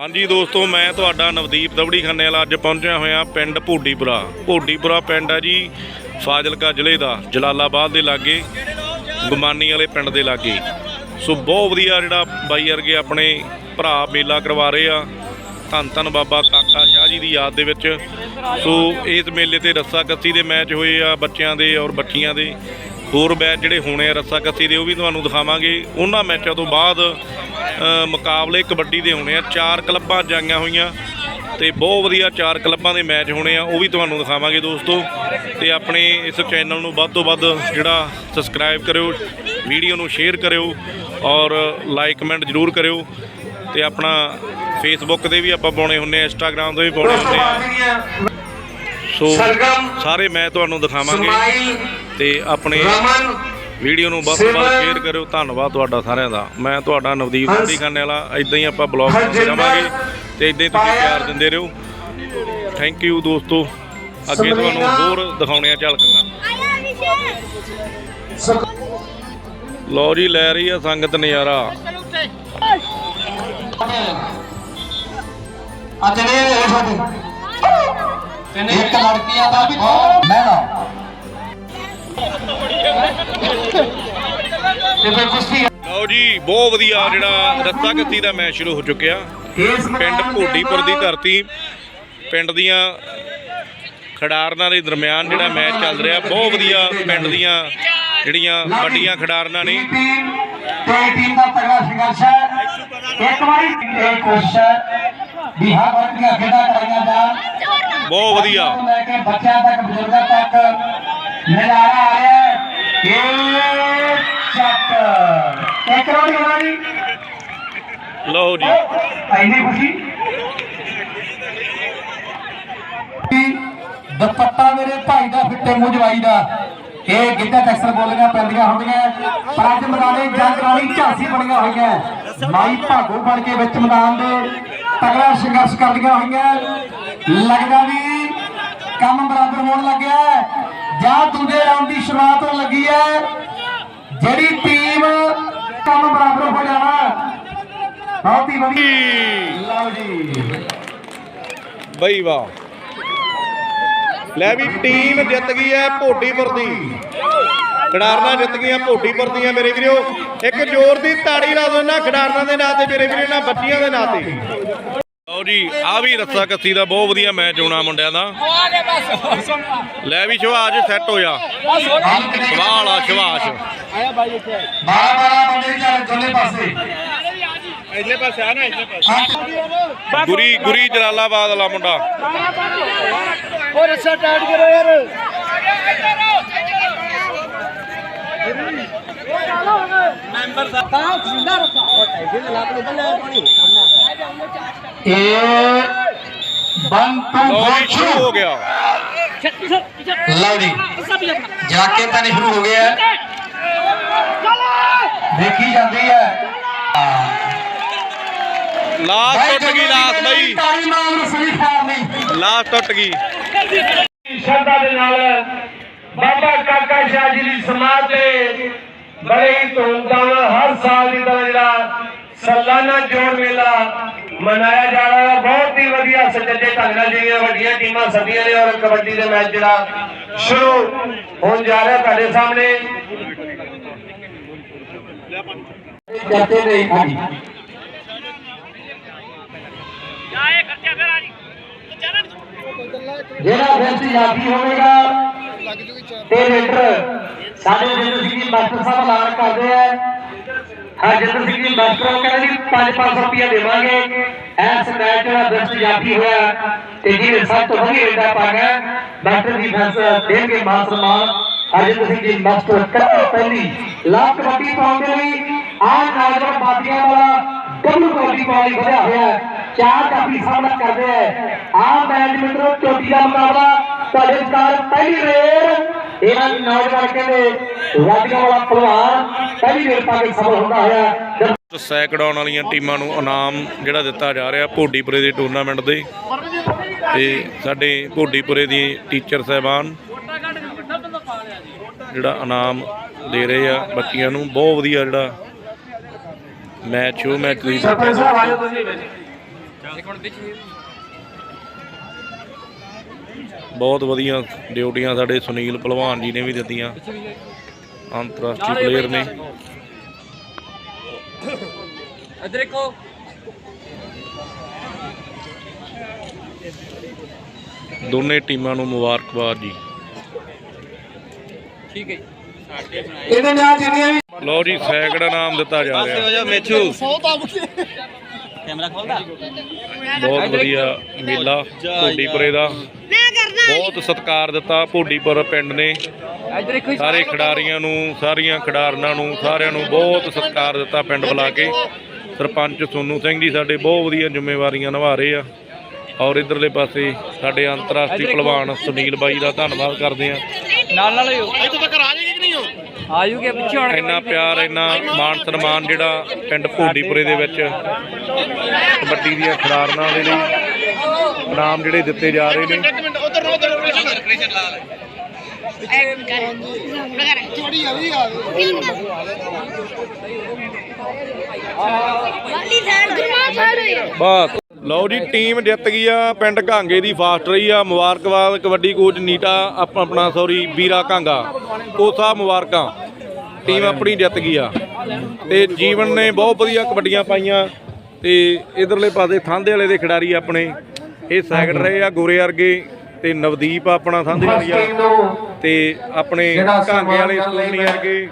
ਹਾਂਜੀ ਦੋਸਤੋ, ਮੈਂ ਤੁਹਾਡਾ ਨਵਦੀਪ ਦਵੜੀ ਖੰਨੇ ਵਾਲਾ ਅੱਜ ਪਹੁੰਚਿਆ ਹੋਇਆ ਪਿੰਡ ਭੋਡੀਪੁਰਾ। ਭੋਡੀਪੁਰਾ ਪਿੰਡ ਹੈ ਜੀ, ਫਾਜ਼ਿਲਕਾ ਜ਼ਿਲ੍ਹੇ ਦਾ, ਜਲਾਲਾਬਾਦ ਦੇ ਲਾਗੇ, ਗੁਮਾਨੀ ਵਾਲੇ ਪਿੰਡ ਦੇ ਲਾਗੇ। ਸੋ ਬਹੁਤ ਵਧੀਆ ਜਿਹੜਾ ਬਾਈ ਵਰਗੇ ਆਪਣੇ ਭਰਾ ਮੇਲਾ ਕਰਵਾ ਰਹੇ ਆ। ਧੰਨ ਧੰਨ ਬਾਬਾ ਕਾਕਾ ਸ਼ਾਹ ਜੀ ਦੀ ਯਾਦ ਦੇ ਵਿੱਚ। ਸੋ ਇਸ ਮੇਲੇ ਤੇ ਰੱਸਾ ਕੱਸੀ ਦੇ ਮੈਚ ਹੋਏ ਆ ਬੱਚਿਆਂ ਦੇ ਔਰ ਬੱਚੀਆਂ ਦੇ। ਹੋਰ ਮੈਚ ਜਿਹੜੇ ਹੋਣੇ ਆ ਰੱਸਾ ਕੱਸੀ ਦੇ, ਉਹ ਵੀ ਤੁਹਾਨੂੰ ਦਿਖਾਵਾਂਗੇ। ਉਹਨਾਂ ਮੈਚਾਂ ਤੋਂ ਬਾਅਦ ਮੁਕਾਬਲੇ ਕਬੱਡੀ ਦੇ ਹੋਣੇ ਆ। ਚਾਰ ਕਲੱਬਾਂ ਜਾਈਆਂ ਹੋਈਆਂ ਤੇ ਬਹੁਤ ਵਧੀਆ ਚਾਰ ਕਲੱਬਾਂ ਦੇ ਮੈਚ ਹੋਣੇ ਆ, ਉਹ ਵੀ ਤੁਹਾਨੂੰ ਦਿਖਾਵਾਂਗੇ ਦੋਸਤੋ। ਤੇ ਆਪਣੇ ਇਸ ਚੈਨਲ ਨੂੰ ਵੱਧ ਤੋਂ ਵੱਧ ਜਿਹੜਾ ਸਬਸਕ੍ਰਾਈਬ ਕਰਿਓ, ਵੀਡੀਓ ਨੂੰ ਸ਼ੇਅਰ ਕਰਿਓ ਔਰ ਲਾਈਕ ਕਮੈਂਟ ਜ਼ਰੂਰ ਕਰਿਓ। ਤੇ ਆਪਣਾ ਫੇਸਬੁੱਕ ਤੇ ਵੀ ਆਪਾਂ ਪਾਉਣੇ ਹੁੰਨੇ ਆ ਇੰਸਟਾਗ੍ਰam ਤੇ ਵੀ ਪਾਉਣੇ ਹੁੰਨੇ ਆ। ਸੋ ਸਾਰੇ ਮੈਂ ਤੁਹਾਨੂੰ ਦਿਖਾਵਾਂਗੇ ਤੇ ਆਪਣੇ ਵੀਡੀਓ ਨੂੰ ਵੱਧ ਤੋਂ ਵੱਧ ਸ਼ੇਅਰ ਕਰਿਓ। ਧੰਨਵਾਦ ਤੁਹਾਡਾ ਸਾਰਿਆਂ ਦਾ। ਮੈਂ ਤੁਹਾਡਾ ਨਵਦੀਪ ਗਾਂਧੀ ਖਾਨੇ ਵਾਲਾ ਇਦਾਂ ਹੀ ਆਪਾਂ ਬਲੌਗ ਕਰਦੇ ਰਵਾਂਗੇ ਤੇ ਇਦਾਂ ਹੀ ਤੁਸੀਂ ਪਿਆਰ ਦਿੰਦੇ ਰਹੋ। ਥੈਂਕ ਯੂ ਦੋਸਤੋ। ਅੱਗੇ ਤੁਹਾਨੂੰ ਹੋਰ ਦਿਖਾਉਣੀਆਂ ਝਲਕਾਂ ਲਓ ਜੀ ਲੈ ਰਹੀ ਆ ਸੰਗਤ ਨਜ਼ਾਰਾ। ਆ ਚਲੇ ਇਹ ਸਾਡੇ। ਇੱਕ ਲੜਕੀਆਂ ਦਾ ਬਹੁਤ ਮਹਿਲਾ ਤੇ ਫਿਰ ਕੁਸ਼ਤੀ ਲਓ ਜੀ ਬਹੁਤ ਵਧੀਆ ਜਿਹੜਾ ਰੱਸਾ ਕੱਤੀ ਦਾ ਮੈਚ ਸ਼ੁਰੂ ਹੋ ਚੁੱਕਿਆ। ਪਿੰਡ ਭੋਡੀਪੁਰ ਦੀ ਧਰਤੀ ਪਿੰਡ ਦੀਆਂ ਖਿਡਾਰਨਾਂ ਦੇ ਦਰਮਿਆਨ ਜਿਹੜਾ ਮੈਚ ਚੱਲ ਰਿਹਾ। ਬਹੁਤ ਵਧੀਆ ਪਿੰਡ ਦੀਆਂ ਜਿਹੜੀਆਂ ਵੱਡੀਆਂ ਖਿਡਾਰਨਾਂ ਨੇ। ਤੇ ਟੀਮ ਦਾ ਤਗੜਾ ਸੰਘਰਸ਼ ਹੈ। ਇੱਕ ਵਾਰੀ ਇਹ ਕੋਸ਼ਿਸ਼ ਹੈ ਵੀ ਹਰ ਵਰਗ ਦੀਆਂ ਖੇਡਾਂ ਕਰਾਈਆਂ ਜਾਣ ਬਹੁਤ ਵਧੀਆ। ਤੋਂ ਲੈ ਕੇ ਬੱਚਿਆਂ ਤੱਕ ਬਜ਼ੁਰਗਾਂ ਤੱਕ ਨਜ਼ਾਰਾ ਆ ਰਿਹਾ ਹੈ। ਇਹ ਚੱਕ। ਇੱਕ ਰੋੜੀ ਹੋਣਾ ਜੀ। ਲਓ ਜੀ। ਐਨੀ ਖੁਸ਼ੀ। ਦੁਪੱਟਾ ਮੇਰੇ ਭਾਈ ਦਾ ਫਿੱਟੇ ਮੂੰਹ ਜਵਾਈ ਦਾ। ਇਹ ਗਿੱਧਾ ਟੈਕਸਰ ਬੋਲੀਆਂ ਪੈਂਦੀਆਂ ਹੁੰਦੀਆਂ। ਪਰ ਅੱਜ ਮੈਦਾਨੇ ਜੰਗ ਵਾਲੀ ਝਾਂਸੀ ਬਣੀਆਂ ਹੋਈਆਂ। ਮਾਈ ਭਾਗੋ ਬਣ ਕੇ ਵਿੱਚ ਮੈਦਾਨ ਦੇ ਤਗੜਾ ਸੰਘਰਸ਼ ਕਰਦੀਆਂ ਹੋਈਆਂ। ਲੱਗਦਾ ਵੀ ਕੰਮ ਬਰਾਬਰ ਹੋਣ ਲੱਗਿਆ ਜਾਂ ਦੂਜੇ ਰਾਉਂਡ ਦੀ ਸ਼ੁਰੂਆਤ ਹੋਣ ਲੱਗੀ ਹੈ। ਜਿਹੜੀ ਟੀਮ ਕੰਮ ਬਰਾਬਰ ਹੋ ਜਾਣਾ ਬਹੁਤ ਹੀ ਵਧੀਆ। ਲਓ ਜੀ। ਬਈ ਵਾਹ। ਲੈ ਵੀ ਟੀਮ ਜਿੱਤ ਗਈ ਹੈ ਭੋਡੀਪੁਰ ਦੀ। ਖਿਡਾਰਨਾਂ ਜਿੱਤ ਗਈਆਂ ਭੋਡੀਪੁਰ ਦੀਆਂ ਮੇਰੇ ਵੀਰੋ। ਇੱਕ ਜ਼ੋਰ ਦੀ ਤਾੜੀ ਲਾ ਦਿਓ ਇਹਨਾਂ ਖਿਡਾਰਨਾਂ ਦੇ ਨਾਂ ਤੇ ਮੇਰੇ ਵੀਰੋ ਇਹਨਾਂ ਬੱਚੀਆਂ ਦੇ ਨਾਂ ਤੇ। ਲਓ ਜੀ ਆ ਵੀ ਰੱਸਾ ਕੱਸੀ ਦਾ ਬਹੁਤ ਵਧੀਆ ਮੈਚ ਹੋਣਾ ਮੁੰਡਿਆਂ ਦਾ। ਲੈ ਵੀ ਸ਼ਵਾਜ ਸੈੱਟ ਹੋਇਆ ਸਵਾਲ ਆ ਸ਼ਵਾਸ਼ ਬਾਰਾਂ ਬਾਰਾਂ ਬੰਦੇ ਚੱਲ ਦੋਨੇ ਪਾਸੇ ਇਧਰਲੇ ਪਾਸੇ ਆ ਨਾ ਇਧਰਲੇ ਪਾਸੇ ਗੁਰੀ ਗੁਰੀ ਜਲਾਲਾਬਾਦ ਵਾਲਾ ਮੁੰਡਾ। ਉਹ ਰੱਸਾ ਟਾਈਟ ਕਰੋ ਯਾਰ। ਮੈਂਬਰ ਸਾਹਿਬ ਤਾਂ ਜਿੰਦਾ ਰੱਖਾ ਉਹ ਟਾਈਟ ਲਾ ਕੇ ਬੱਲੇ ਪਾਣੀ ਇਹ ਵਨ ਟੂ ਲਓ ਫੋਰ ਜੀ ਸ਼ੁਰੂ ਹੋ ਗਿਆ ਲਓ ਜੀ ਜਾ ਕੇ ਤਾਂ ਨਹੀਂ ਸ਼ੁਰੂ ਹੋ ਗਿਆ ਹੈ। ਦੇਖੀ ਜਾਂਦੀ ਹੈ ਲਾਸਟ ਟੁੱਟ ਗਈ ਲਾਸਟ ਬਈ ਤਾੜੀ ਮਾਰ ਸਹੀ ਖਾਰ ਨਹੀਂ ਲਾਸਟ ਟੁੱਟ ਗਈ ਸ਼ਰਧਾ ਦੇ ਨਾਲ ਬਾਬਾ ਕਾਕਾ ਸ਼ਾਹ ਜੀ ਦੀ ਸਮਾਧ ਤੇ ਬੜੇ ਹੀ ਧੂਮਧਾਮ ਨਾਲ ਹਰ ਸਾਲ ਦੀ ਤਰ੍ਹਾਂ ਜਿਹੜਾ ਸਾਲਾਨਾ ਜੋੜ ਮੇਲਾ ਮਨਾਇਆ ਜਾ ਰਿਹਾ ਹੈ। ਬਹੁਤ ਹੀ ਵਧੀਆ ਸੱਜੇ ਢੰਗ ਨਾਲ ਜਿਹੜੀਆਂ ਵੱਡੀਆਂ ਟੀਮਾਂ ਸੱਦੀਆਂ ਨੇ ਔਰ ਕਬੱਡੀ ਦੇ ਮੈਚ ਜਿਹੜਾ ਸ਼ੁਰੂ ਹੋਣ ਜਾ ਰਿਹਾ ਤੁਹਾਡੇ ਸਾਹਮਣੇ। ਕਰਤੇ ਨਹੀਂ ਹਾਂਜੀ ਜਿਹੜਾ ਬੈਂਚ ਯਾਦੀ ਹੋਵੇਗਾ ਤੇ ਰੇਡਰ ਸਾਡੇ ਜਿੰਦਰ ਸਿੰਘ ਜੀ ਮਾਸਟਰ ਸਾਹਿਬ ਐਲਾਨ ਕਰਦੇ ਆ ਹਰਜਿੰਦਰ ਸਿੰਘ ਜੀ ਮਾਸਟਰ ਉਹ ਕਹਿੰਦੇ ਜੀ 5-500 ਰੁਪਏ ਦੇਵਾਂਗੇ ਐਸ ਮੈਚ ਜਿਹੜਾ ਬੈਂਚ ਯਾਦੀ ਹੋਇਆ ਤੇ ਜਿਹਨੇ ਸਭ ਤੋਂ ਵਧੀਆ ਰੇਡਾ ਪਾ ਗਿਆ ਮਾਸਟਰ ਦੀ ਫੈਂਸ ਦੇਣਗੇ ਮਾਨ ਸਨਮਾਨ ਹਰਜਿੰਦਰ ਸਿੰਘ ਜੀ ਮਾਸਟਰ ਕੱਟੀ ਪਹਿਲੀ ਲਾਭ ਕਬੱਡੀ ਪਾਉਣ ਦੇ ਲਈ ਆਹ ਨੌਜਵਾਨ ਬਾਦੀਆਂ ਵਾਲਾ ਗੱਭਰੂ ਕਬੱਡੀ ਪਾਉਣ ਲਈ ਵਧਿਆ ਹੋਇਆ ਹੈ। ਚਾਰ ਕਾਫੀ ਸਾਹਮਣਾ ਕਰਦੇ ਹੈ ਆਹ ਮੈਚ ਮਿੱਤਰੋ ਚੋਟੀ ਦਾ ਮੁਕਾਬਲਾ ਤੁਹਾਡੇ ਵਿਚਕਾਰ ਪਹਿਲੀ ਰੇਡ ਇਹਨਾਂ ਦੀ ਨੌਜਵਾਨ ਕਹਿੰਦੇ ਵਾਦੀਆਂ ਵਾਲਾ ਪਹਿਲਵਾਨ ਪਹਿਲੀ ਰੇਡ ਪਾ ਕੇ ਸਫਲ ਹੁੰਦਾ ਹੋਇਆ ਸੈਕੜਾਉਣ ਵਾਲੀਆਂ ਟੀਮਾਂ ਨੂੰ ਇਨਾਮ ਜਿਹੜਾ ਦਿੱਤਾ ਜਾ ਰਿਹਾ ਭੋਡੀਪੁਰੇ ਦੇ ਟੂਰਨਾਮੈਂਟ ਦੇ ਤੇ ਸਾਡੇ ਭੋਡੀਪੁਰੇ ਦੀ ਟੀਚਰ ਸਹਿਬਾਨ ਜਿਹੜਾ ਇਨਾਮ ਦੇ ਰਹੇ ਆ ਬੱਚੀਆਂ ਨੂੰ ਬਹੁਤ ਵਧੀਆ ਜਿਹੜਾ ਮੈਚ ਉਹ ਮੈਚ ਤੁਸੀਂ ਆਜੋ ਤੁਸੀਂ ਬਹੁਤ ਵਧੀਆ ਡਿਊਟੀਆਂ ਸਾਡੇ ਸੁਨੀਲ ਪਹਿਲਵਾਨ ਜੀ ਨੇ ਵੀ ਦਿੱਤੀਆਂ। ਅੰਤਰਰਾਸ਼ਟਰੀ ਪਲੇਅਰ ਨੇ। ਇੱਧਰ ਦੇਖੋ। ਦੋਨੇ ਟੀਮਾਂ ਨੂੰ ਮੁਬਾਰਕਬਾਦ ਜੀ। ਠੀਕ ਹੈ ਇਹਦੇ ਨਾਲ ਜਿੰਨੀਆਂ ਵੀ ਲਓ ਜੀ ਸੈਕੜਾ ਨਾਮ ਦਿੱਤਾ ਜਾ ਰਿਹਾ। ਕੈਮਰਾ ਖੋਲਦਾ। ਬਹੁਤ ਵਧੀਆ ਮੇਲਾ ਭੋਡੀਪੁਰੇ ਦਾ। ਬਹੁਤ ਸਤਿਕਾਰ ਦਿੱਤਾ ਭੋਡੀਪੁਰ ਪਿੰਡ ਨੇ। ਸਾਰੇ ਖਿਡਾਰੀਆਂ ਨੂੰ ਸਾਰੀਆਂ ਖਿਡਾਰਨਾਂ ਨੂੰ ਸਾਰਿਆਂ ਨੂੰ ਬਹੁਤ ਸਤਿਕਾਰ ਦਿੱਤਾ ਪਿੰਡ ਬੁਲਾ ਕੇ। ਸਰਪੰਚ ਸੋਨੂ ਸਿੰਘ ਜੀ ਸਾਡੇ ਬਹੁਤ ਵਧੀਆ ਜ਼ਿੰਮੇਵਾਰੀਆਂ ਨਿਭਾ ਰਹੇ ਆ। ਔਰ ਇਧਰਲੇ ਪਾਸੇ ਸਾਡੇ ਅੰਤਰਰਾਸ਼ਟਰੀ ਪਹਿਲਵਾਨ ਸੁਨੀਲ ਬਾਈ ਦਾ ਧੰਨਵਾਦ ਕਰਦੇ ਆ। ਨਾਲ ਨਾਲ ਹੋ ਇੱਥੇ ਤੱਕ ਆ ਜਾਏਗੀ ਕਿ ਨਹੀਂ ਹੋ ਆਜੂਗੇ ਪਿੱਛੇ ਹੁਣ ਇੰਨਾ ਪਿਆਰ ਇੰਨਾ ਮਾਣ ਸਨਮਾਨ ਜਿਹੜਾ ਪਿੰਡ ਭੋਡੀਪੁਰੇ ਦੇ ਵਿੱਚ ਕਬੱਡੀ ਦੀਆਂ ਖਿਡਾਰਨਾਂ ਦੇ ਲਈ ਨਾਮ ਜਿਹੜੇ ਦਿੱਤੇ ਜਾ ਰਹੇ ਨੇ। ਵਾਲੀ ਸਾਈਡ ਗੁਰਮਾਨ ਸਾਈਡ ਹੋਈ ਬਸ। ਲਓ ਜੀ ਟੀਮ ਜਿੱਤ ਗਈ ਆ ਪਿੰਡ ਘਾਂਗੇ ਦੀ ਫਾਸਟ ਰਹੀ ਆ ਮੁਬਾਰਕਬਾਦ ਕਬੱਡੀ ਕੋਚ ਨੀਟਾ ਆਪ- ਆਪਣਾ ਸੌਰੀ ਵੀਰਾ ਘਾਂਗਾ ਕੋਸਾ ਮੁਬਾਰਕਾਂ। ਟੀਮ ਆਪਣੀ ਜਿੱਤ ਗਈ ਆ। ਤੇ ਜੀਵਨ ਨੇ ਬਹੁਤ ਵਧੀਆ ਕਬੱਡੀਆਂ ਪਾਈਆਂ ਤੇ ਇਧਰਲੇ ਪਾਸੇ ਥਾਂਦੇ ਵਾਲੇ ਦੇ ਖਿਡਾਰੀ ਆਪਣੇ ਇਹ ਸੈਕਟ ਰਹੇ ਆ ਗੋਰੇ ਵਰਗੇ ਤੇ ਨਵਦੀਪ ਆਪਣਾ ਥਾਂਦੇ ਵਾਲੀ ਆ। ਤੇ ਆਪਣੇ ਘਾਂਗੇ ਵਾਲੇ ਸੋਨੀ ਵਰਗੇ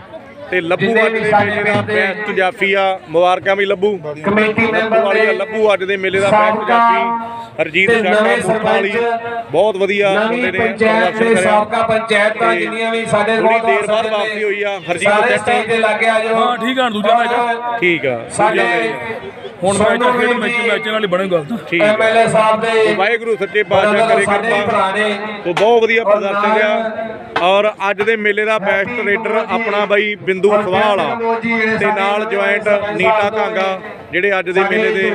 ਤੇ ਲੱਭੂ ਅੱਜ ਦੇ ਮੇਲੇ ਦਾ ਦੇ ਬੈਸਟ ਜਾਫੀ ਆ ਮੁਬਾਰਕਾਂ ਵੀ ਲੱਭੂ। ਕਮੇਟੀ ਮੈਂਬਰ ਵਾਲੀ ਆ, ਨੇ ਲੱਭੂ ਅੱਜ ਦੇ ਮੇਲੇ ਦਾ ਬੈਸਟ ਜਾਫੀ ਹਰਜੀਤ ਤੇ ਵਾਲੀ ਸਰਪੰਚ, ਬਹੁਤ ਵਧੀਆ ਮੁੰਡੇ ਨੇ ਪੰਚਾਇਤ ਦੇ। ਸਾਬਕਾ ਪੰਚਾਇਤਾਂ ਤੇ ਜਿੰਨੀਆਂ ਵੀ ਸਾਡੇ ਬਹੁਤ ਦੇਰ ਬਾਅਦ ਸਾਰੇ ਵਾਪਸੀ ਹੋਈ ਆ ਹਰਜੀਤ ਜੱਟ। ਸਟੇਜ ਤੇ ਲੱਗ ਗਿਆ ਜੋ। ਹਾਂ ਠੀਕ ਆ ਦੂਜਾ ਮੈਚ। ਠੀਕ ਆ ਸਾਡੇ ਹੁਣ ਮੈਚ ਖੇਡ ਮੈਚ ਮੈਚ ਨਾਲ ਹੀ ਬਣੇ ਗੱਲ ਤਾਂ। ਠੀਕ ਆ। ਐਮਐਲਏ ਸਾਹਿਬ ਦੇ ਵਾਹਿਗੁਰੂ ਸੱਚੇ ਪਾਤਸ਼ਾਹ ਕਰੇ ਕਿਰਪਾ। ਉਹ ਬਹੁਤ ਵਧੀਆ ਪ੍ਰਦਰਸ਼ਨ ਰਿਹਾ ਔਰ ਅੱਜ ਦੇ ਮੇਲੇ ਦਾ ਬੈਸਟ ਰੇਡਰ ਆਪਣਾ ਬਾਈ ਬਿੰਦੂ ਔਰ ਸਵਾਲ ਆ। ਟੈਕਨੋਲੋਜੀ ਤੇ ਨਾਲ ਜੁਆਇੰਟ ਨੀਟਾ ਘਾਂਗਾ, ਜਿਹੜੇ ਅੱਜ ਦੇ ਮੇਲੇ ਦੇ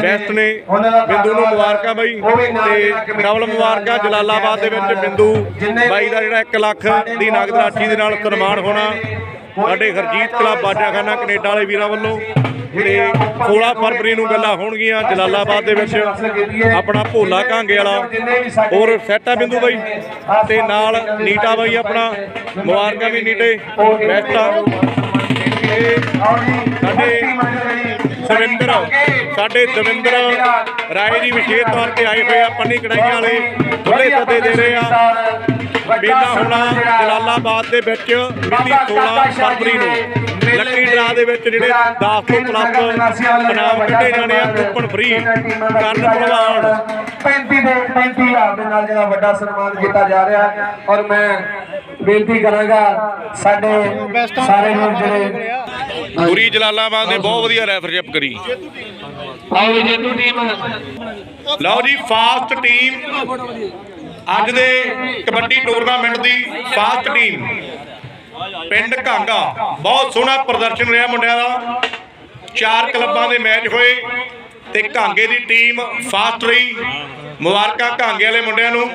ਬੈਸਟ ਨੇ। ਬਿੰਦੂ ਨੂੰ ਮੁਬਾਰਕਾਂ ਬਾਈ। ਉਹ ਵੀ ਤੇ ਡਬਲ ਮੁਬਾਰਕਾਂ ਜਲਾਲਾਬਾਦ ਦੇ ਵਿੱਚ ਬਿੰਦੂ। ਬਾਈ ਦਾ ਜਿਹੜਾ 1 ਲੱਖ ਦੀ ਨਗਦ ਰਾਸ਼ੀ ਦੇ ਨਾਲ ਸਨਮਾਨ ਹੋਣਾ। ਸਾਡੇ ਹਰਜੀਤ ਕਲੱਬ ਬਾਜਾਖਾਨਾ ਕੈਨੇਡਾ ਵਾਲੇ ਵੀਰਾਂ ਵੱਲੋਂ ਤੇ 16 ਫਰਵਰੀ ਨੂੰ ਗੱਲਾਂ ਹੋਣਗੀਆਂ ਜਲਾਲਾਬਾਦ ਦੇ ਵਿੱਚ, ਆਪਣਾ ਭੋਲਾ ਕਾਂਗੇ ਵਾਲਾ ਔਰ ਸੈਟਾ ਬਿੰਦੂ ਬਾਈ ਤੇ ਨਾਲ ਨੀਟਾ ਬਾਈ ਆਪਣਾ, ਮੁਬਾਰਕਾਂ ਵੀ ਨੀਟੇ, ਬੈਸਟ ਆ। ਸਾਡੇ ਦਵਿੰਦਰ ਸਾਡੇ ਦਵਿੰਦਰ ਰਾਏ ਜੀ ਵਿਸ਼ੇਸ਼ ਤੌਰ ਤੇ ਆਏ ਹੋਏ ਆ, ਪੰਨੀ ਕੜਾਈਆਂ ਵਾਲੇ ਖੁੱਲੇ ਸੱਦੇ ਦੇ ਰਹੇ ਆ। ਮੇਲਾ ਹੋਣਾ ਜਲਾਲਾਬਾਦ ਦੇ ਵਿੱਚ ਮਿਤੀ 16 ਫਰਵਰੀ ਨੂੰ ਲੱਕੀ ਡਰਾ ਦੇ ਵਿੱਚ ਜਿਹੜੇ 10 ਤੋਂ ਪਲੱਸ ਇਨਾਮ ਕੱਢੇ ਜਾਣੇ ਆ ਕੂਪਨ ਫ੍ਰੀ ਕਰਨ ਭਲਵਾਨ। 35 ਦੇ 35000 ਦੇ ਨਾਲ ਜਿਹੜਾ ਵੱਡਾ ਸਨਮਾਨ ਕੀਤਾ ਜਾ ਰਿਹਾ ਔਰ ਮੈਂ ਬੇਨਤੀ ਕਰਾਂਗਾ ਸਾਡੇ ਸਾਰੇ ਲੋਕ ਜਿਹੜੇ ਗੁਰੀ ਜਲਾਲਾਬਾਦ ਨੇ ਬਹੁਤ ਵਧੀਆ ਰੈਫਰਸ਼ਿਪ ਕਰੀ। ਆਓ ਜੇਤੂ ਟੀਮ। ਲਓ ਜੀ ਫਾਸਟ ਟੀਮ। ਅੱਜ ਦੇ ਕਬੱਡੀ ਟੂਰਨਾਮੈਂਟ ਦੀ ਫਾਸਟ ਟੀਮ, ਪਿੰਡ ਘਾਂਗਾ। ਬਹੁਤ ਸੋਹਣਾ ਪ੍ਰਦਰਸ਼ਨ ਰਿਹਾ ਮੁੰਡਿਆਂ ਦਾ। ਚਾਰ ਕਲੱਬਾਂ ਦੇ ਮੈਚ ਹੋਏ ਤੇ ਘਾਂਗੇ ਦੀ ਟੀਮ ਫਾਸਟ ਰਹੀ। ਮੁਬਾਰਕਾਂ ਘਾਂਗੇ ਵਾਲੇ ਮੁੰਡਿਆਂ ਨੂੰ।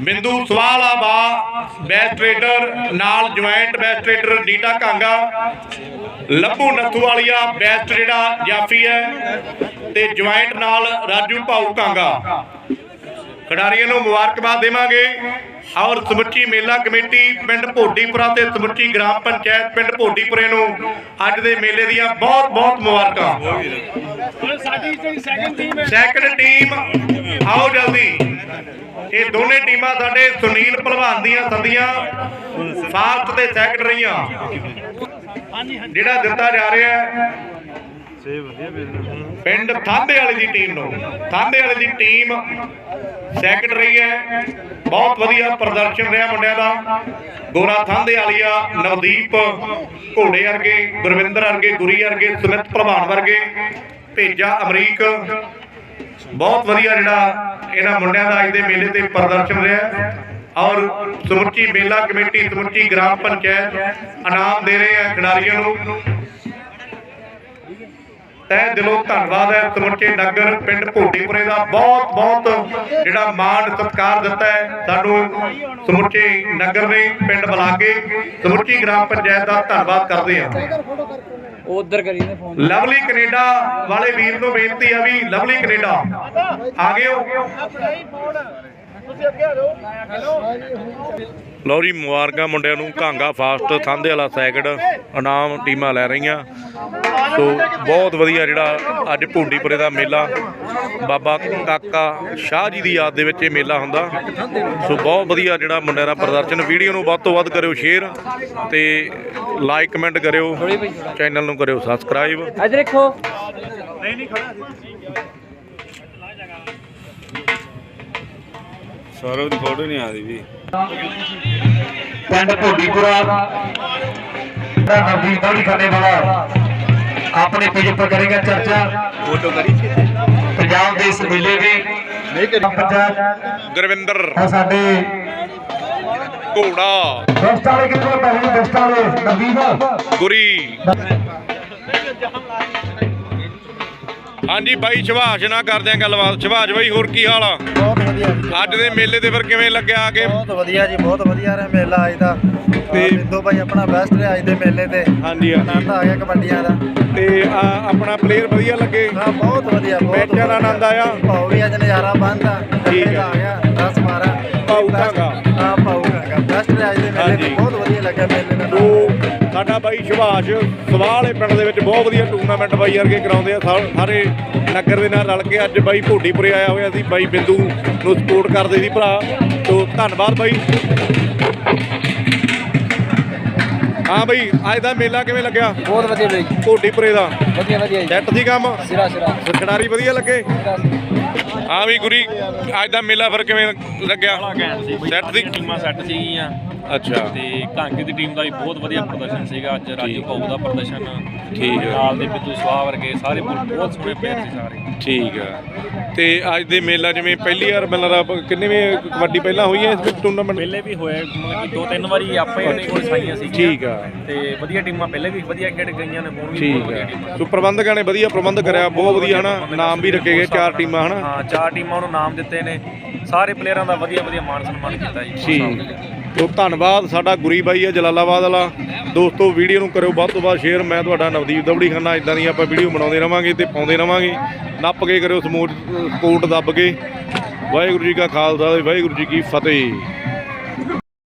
ਬਿੰਦੂ ਸਵਾਲਾ ਬਾ ਬੈਸਟ ਟ੍ਰੇਡਰ ਨਾਲ ਜੁਆਇੰਟ ਬੈਸਟ ਟ੍ਰੇਡਰ ਡੀਟਾ ਘਾਂਗਾ। ਲੱਭੂ ਨੱਥੂ ਵਾਲੀਆ ਬੈਸਟ ਜਿਹੜਾ ਜਾਫੀ ਹੈ ਤੇ ਜੁਆਇੰਟ ਨਾਲ ਰਾਜੂ ਭਾਊ ਕਾਂਗਾ ਖਿਡਾਰੀਆਂ ਨੂੰ ਮੁਬਾਰਕਬਾਦ ਦੇਵਾਂਗੇ। ਔਰ ਸਮੁੱਚੀ ਮੇਲਾ ਕਮੇਟੀ ਪਿੰਡ ਭੋਡੀਪੁਰਾ ਤੇ ਸਮੁੱਚੀ ਗ੍ਰਾਮ ਪੰਚਾਇਤ ਪਿੰਡ ਭੋਡੀਪੁਰੇ ਨੂੰ ਅੱਜ ਦੇ ਮੇਲੇ ਦੀਆਂ ਬਹੁਤ ਬਹੁਤ ਮੁਬਾਰਕਾਂ। ਸਾਡੀ ਸੈਕੰਡ ਟੀਮ ਆਓ ਜਲਦੀ। ਇਹ ਦੋਨੇ ਟੀਮਾਂ ਸਾਡੇ ਸੁਨੀਲ ਭਲਵਾਨ ਦੀਆਂ ਸੰਦੀਆਂ ਫਾਸਟ ਤੇ ਸੈਕੰਡ ਰਹੀਆਂ। ਜਿਹੜਾ ਦਿੱਤਾ ਜਾ ਰਿਹਾ ਹੈ। ਪਿੰਡ ਥਾਂਦੇ ਵਾਲੇ ਦੀ ਟੀਮ ਨੂੰ। ਥਾਂਦੇ ਵਾਲੇ ਦੀ ਟੀਮ ਸੈਕੰਡ ਰਹੀ ਹੈ। ਬਹੁਤ ਵਧੀਆ ਪ੍ਰਦਰਸ਼ਨ ਰਿਹਾ ਮੁੰਡਿਆਂ ਦਾ। ਗੋਰਾ ਥਾਂਦੇ ਵਾਲੀਆ ਨਵਦੀਪ ਘੋੜੇ ਵਰਗੇ, ਗੁਰਵਿੰਦਰ ਵਰਗੇ, ਗੁਰੀ ਵਰਗੇ, ਸੁਮਿਤ ਪ੍ਰਧਾਨ ਵਰਗੇ, ਭੇਜਾ ਅਮਰੀਕ। ਬਹੁਤ ਵਧੀਆ ਜਿਹੜਾ ਇਹਨਾਂ ਮੁੰਡਿਆਂ ਦਾ ਅੱਜ ਦੇ ਮੇਲੇ ਤੇ ਪ੍ਰਦਰਸ਼ਨ ਰਿਹਾ। ਔਰ ਸਮੁੱਚੀ ਮੇਲਾ ਕਮੇਟੀ, ਸਮੁੱਚੀ ਗ੍ਰਾਮ ਪੰਚਾਇਤ ਇਨਾਮ ਦੇ ਰਹੇ ਆ ਖਿਡਾਰੀਆਂ ਨੂੰ। ਤਹਿ ਦਿਲੋਂ ਧੰਨਵਾਦ ਹੈ। ਸਮੁੱਚੇ ਨਗਰ ਪਿੰਡ ਭੋਟੀਪੁਰੇ ਦਾ ਬਹੁਤ ਬਹੁਤ ਜਿਹੜਾ ਮਾਣ ਸਤਿਕਾਰ ਦਿੱਤਾ ਹੈ। ਸਾਨੂੰ ਸਮੁੱਚੇ ਨਗਰ ਨੇ ਪਿੰਡ ਬੁਲਾ ਕੇ ਸਮੁੱਚੀ ਗ੍ਰਾਮ ਪੰਚਾਇਤ ਦਾ ਧੰਨਵਾਦ ਕਰਦੇ ਹਾਂ। ਉਧਰ ਕਰੀ ਨੇ ਫੋਨ। ਲਵਲੀ ਕੈਨੇਡਾ ਵਾਲੇ ਵੀਰ ਨੂੰ ਬੇਨਤੀ ਆ ਵੀ ਲਵਲੀ ਕੈਨੇਡਾ ਆ ਗਏ ਹੋ। ਲਓ ਜੀ ਮੁਬਾਰਕਾਂ ਮੁੰਡਿਆਂ ਨੂੰ। ਕਾਂਗਾ ਫਾਸਟ ਥਾਂਦੇ ਵਾਲਾ ਸੈਕਿੰਡ ਇਨਾਮ ਟੀਮਾਂ ਲੈ ਰਹੀਆਂ। ਸੋ ਬਹੁਤ ਵਧੀਆ ਜਿਹੜਾ ਅੱਜ ਭੁੰਡੀਪੁਰੇ ਦਾ ਮੇਲਾ। ਬਾਬਾ ਕਾਕਾ ਸ਼ਾਹ ਜੀ ਦੀ ਯਾਦ ਦੇ ਵਿੱਚ ਇਹ ਮੇਲਾ ਹੁੰਦਾ। ਸੋ ਬਹੁਤ ਵਧੀਆ ਜਿਹੜਾ ਮੁੰਡਿਆਂ ਦਾ ਪ੍ਰਦਰਸ਼ਨ। ਵੀਡੀਓ ਨੂੰ ਵੱਧ ਤੋਂ ਵੱਧ ਕਰਿਓ ਸ਼ੇਅਰ ਤੇ ਲਾਈਕ ਕਮੈਂਟ ਕਰਿਓ। ਚੈਨਲ ਨੂੰ ਕਰਿਓ ਸਬਸਕ੍ਰਾਈਬ। ਇੱਧਰ ਦੇਖੋ। ਸੌਰਵ ਦੀ ਫੋਟੋ ਨਹੀਂ ਆਦੀ ਵੀ। ਪਿੰਡ ਭੋਡੀਪੁਰਾ ਦਾ ਨਵਦੀਪ ਦੌੜੀ ਖਾਨੇ ਵਾਲਾ। ਆਪਣੇ ਪੇਜ ਉੱਪਰ ਕਰੇਗਾ ਚਰਚਾ। ਫੋਟੋ ਕਰੀ ਪੰਜਾਬ ਦੇ ਇਸ ਮੇਲੇ ਦੀ ਨਹੀਂ ਪੰਚਾਇਤ। ਗੁਰਵਿੰਦਰ। ਆ ਸਾਡੇ ਘੋੜਾ। ਦੋਸਤ ਵਾਲੇ ਕਿਹਦੇ ਪਹਿਲੇ ਦੋਸਤ ਵਾਲੇ। ਨਵਦੀਪ ਗੁਰੀ। ਹਾਂਜੀ ਬਾਈ ਸ਼ਿਵਾਸ਼ ਨਾਲ ਕਰਦੇ ਆ ਗੱਲਬਾਤ। ਸ਼ਿਵਾਸ਼ ਬਾਈ ਹੋਰ ਕੀ ਹਾਲ ਆ? ਬਹੁਤ ਵਧੀਆ ਜੀ ਅੱਜ ਦੇ ਮੇਲੇ ਤੇ ਫਿਰ ਕਿਵੇਂ ਲੱਗਿਆ ਆ ਕੇ? ਬਹੁਤ ਵਧੀਆ ਜੀ ਬਹੁਤ ਵਧੀਆ ਰਿਹਾ ਮੇਲਾ ਅੱਜ ਦਾ। ਤੇ ਬਿੰਦੂ ਭਾਈ ਆਪਣਾ ਬੈਸਟ ਰਿਹਾ ਅੱਜ ਦੇ ਮੇਲੇ ਤੇ। ਹਾਂਜੀ ਆਨੰਦ ਆ ਗਿਆ ਕਬੱਡੀਆਂ ਦਾ। ਤੇ ਆਪਣਾ ਪਲੇਅਰ ਵਧੀਆ ਲੱਗੇ? ਹਾਂ ਬਹੁਤ ਵਧੀਆ ਬਹੁਤ ਮੈਚਾਂ ਦਾ ਆਨੰਦ ਆਇਆ? ਭਾਉ ਵੀ ਅੱਜ ਨਜ਼ਾਰਾ ਬੰਦਾ ਠੀਕ। ਆ। ਗਿਆ 10 12 ਭਾਊ ਖਾਂਗਾ। ਹਾਂ ਭਾਉ ਖਾਂਗਾ ਬੈਸਟ ਰਿਹਾ ਅੱਜ ਦੇ ਮੇਲੇ। ਤੇ। ਬਹੁਤ ਵਧੀਆ ਲੱਗਾ ਮੇਲੇ ਦਾ। ਸਾਡਾ ਬਾਈ ਸ਼ਿਵਾਸ਼ ਸਵਾਹ ਵਾਲੇ ਪਿੰਡ ਦੇ ਵਿੱਚ ਬਹੁਤ ਵਧੀਆ ਟੂਰਨਾਮੈਂਟ ਬਾਈ ਵਰਗੇ ਕਰਾਉਂਦੇ ਆ। ਸਾਰੇ ਨਗਰ ਦੇ ਨਾਲ ਰਲ ਕੇ ਅੱਜ ਬਾਈ ਭੋਡੀਪੁਰੇ ਆਇਆ ਹੋਇਆ ਸੀ। ਬਾਈ ਬਿੰਦੂ ਨੂੰ ਸਪੋਰਟ ਕਰਦੇ ਸੀ ਭਰਾ। ਤੋ ਧੰਨਵਾਦ ਬਾਈ। ਹਾਂ ਬਾਈ ਅੱਜ ਦਾ ਮੇਲਾ ਕਿਵੇਂ ਲੱਗਿਆ? ਬਹੁਤ ਵਧੀਆ ਬਈ। ਭੋਡੀਪੁਰੇ ਦਾ। ਵਧੀਆ ਵਧੀਆ ਜੀ। ਸੈੱਟ ਸੀ ਕੰਮ? ਸਿਰਾ ਸਿਰਾ। ਖਿਡਾਰੀ ਵਧੀਆ ਲੱਗੇ? ਹਾਂ ਵੀ ਗੁਰੀ ਅੱਜ ਦਾ ਮੇਲਾ ਫਿਰ ਕਿਵੇਂ ਲੱਗਿਆ? ਸੈੱਟ ਦੀ ਟੀਮਾਂ ਸੈੱਟ ਸੀਗੀਆਂ। ਅੱਛਾ। ਤੇ ਕਾਂਗੇ ਦੀ ਟੀਮ ਦਾ ਵੀ ਬਹੁਤ ਵਧੀਆ ਪ੍ਰਦਰਸ਼ਨ ਸੀਗਾ। ਅੱਜ ਰਾਜੂ ਭਾਊ ਦਾ ਪ੍ਰਦਰਸ਼ਨ ਠੀਕ। ਹੈ। ਨਾਲ ਦੇ ਬਿੱਦੂ ਸਵਾਹ ਵਰਗੇ ਸਾਰੇ ਬਹੁਤ ਸੋਹਣੇ ਪਲੇਅਰ ਸੀ ਸਾਰੇ। ਠੀਕ ਆ। ਤੇ ਅੱਜ ਦੇ ਮੇਲਾ ਜਿਵੇਂ ਪਹਿਲੀ ਵਾਰ ਮੈਨੂੰ ਲੱਗਦਾ ਕਿੰਨੇਵੇਂ ਕਬੱਡੀ ਪਹਿਲਾਂ ਹੋਈ ਹੈ ਇਸ ਟੂਰਨਾਮੈਂਟ ਪਹਿਲੇ ਵੀ ਹੋਏ ਮਤਲਬ ਕਿ ਦੋ ਤਿੰਨ ਵਾਰੀ ਆਪਾਂ ਇਹਨੇ ਕੋਲ ਸਾਈਆਂ ਸੀ ਠੀਕ ਆ। ਤੇ ਵਧੀਆ ਟੀਮਾਂ ਪਹਿਲੇ ਵੀ ਵਧੀਆ ਖੇਡ ਗਈਆਂ ਨੇ ਹੁਣ ਵੀ ਬਹੁਤ ਠੀਕ ਵਧੀਆ ਟੀਮਾਂ। ਸੋ ਪ੍ਰਬੰਧਕਾਂ ਨੇ ਵਧੀਆ ਪ੍ਰਬੰਧ ਕਰਿਆ ਬਹੁਤ ਵਧੀਆ ਹਨਾ ਨਾਮ ਵੀ ਰੱਖੇ ਗਏ ਚਾਰ ਟੀਮਾਂ ਹਨਾ। ਹਾਂ ਚਾਰ ਟੀਮਾਂ ਨੂੰ ਨਾਮ ਦਿੱਤੇ ਨੇ। ਸਾਰੇ ਪਲੇਅਰਾਂ ਦਾ ਵਧੀਆ ਵਧੀਆ ਮਾਨ ਸਨਮਾਨ ਕੀਤਾ ਜੀ। ਠੀਕ। ਤੋ ਧੰਨਵਾਦ, ਸਾਡਾ ਗੁਰੀ ਬਾਈ ਹੈ ਜਲਾਲਾਬਾਦ ਵਾਲਾ। ਦੋਸਤੋ, ਵੀਡੀਓ ਨੂੰ ਕਰਿਓ ਵੱਧ ਤੋਂ ਵੱਧ ਸ਼ੇਅਰ। ਮੈਂ ਤੁਹਾਡਾ ਨਵਦੀਪ ਦਵੜੀ ਖੰਨਾ ਇਦਾਂ ਦੀ ਆਪਾਂ ਵੀਡੀਓ ਬਣਾਉਂਦੇ ਰਵਾਂਗੇ ਤੇ ਪਾਉਂਦੇ ਰਵਾਂਗੇ। ਨੱਪ ਕੇ ਕਰਿਓ ਸਮੂਹ ਸਪੋਰਟ ਦੱਬ ਕੇ। ਵਾਹਿਗੁਰੂ ਜੀ ਕਾ ਖਾਲਸਾ ਵਾਹਿਗੁਰੂ ਜੀ ਕੀ ਫਤਿਹ।